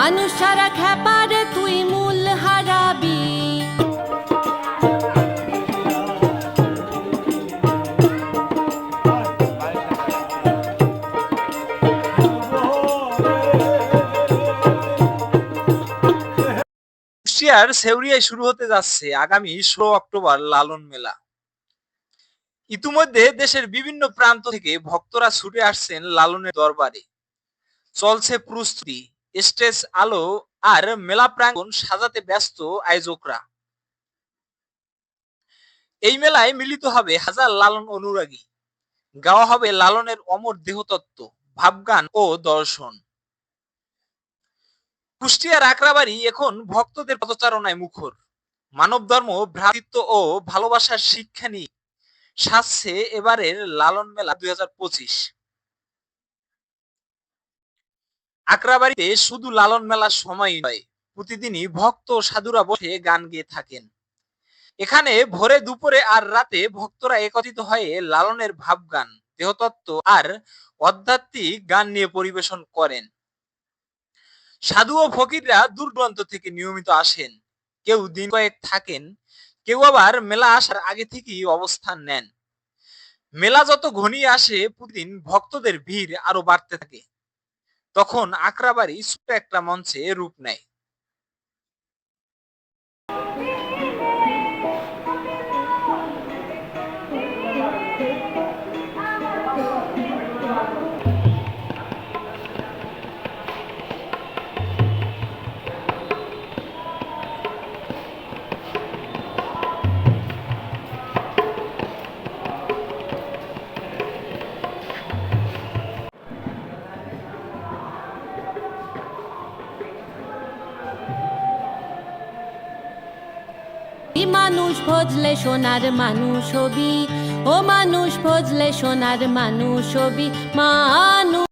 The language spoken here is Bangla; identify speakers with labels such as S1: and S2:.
S1: মানুষ সারা তুই মূল হারাবি।
S2: কুষ্টিয়ার সেউরিয়ায় শুরু হতে যাচ্ছে আগামী ষোলো অক্টোবর লালন মেলা। ইতিমধ্যে দেশের বিভিন্ন প্রান্ত থেকে ভক্তরা ছুটে আসছেন লালনের দরবারে। চলছে প্রস্তুতি। স্টেজ আলো আর মেলা প্রাঙ্গণ সাজাতে ব্যস্ত আয়োজকরা। এই মেলায় মিলিত হবে হাজার লালন অনুরাগী। গাওয়া হবে লালনের অমর দেহতত্ত্ব, ভাবগান ও দর্শন। কুষ্টিয়ার আকরাবাড়ি এখন ভক্তদের পদচারণায় মুখর। মানব ধর্ম, ভ্রাতৃত্ব ও ভালোবাসার শিক্ষা নিয়ে সাজছে এবারের লালন মেলা দুই হাজার পঁচিশ। আকরাবাড়িতে শুধু লালন মেলার সময় নয়, প্রতিদিনই ভক্ত সাধুরা বসে গান গেয়ে থাকেন। এখানে ভোরে দুপুরে আর রাতে ভক্তরা একত্রিত হয়ে লালনের ভাবগান, দেহতত্ত্ব আর আধ্যাত্মিক গান নিয়ে পরিবেশন করেন। সাধু ও ফকিররা দূর দূরান্ত থেকে নিয়মিত আসেন। কেউ দিন কয়েক থাকেন, কেউ আবার মেলা আসার আগে থেকেই অবস্থান নেন। মেলা যত ঘনিয়ে আসে, প্রতিদিন ভক্তদের ভিড় আরও বাড়তে থাকে। তখন আকরাবাড়ি ছোট্ট একটা মঞ্চে রূপ নেয়।
S1: মানুষ ভজলে সোনার মানুষ হবি ও মানুষ ভজলে সোনার মানুষ হবি মানুষ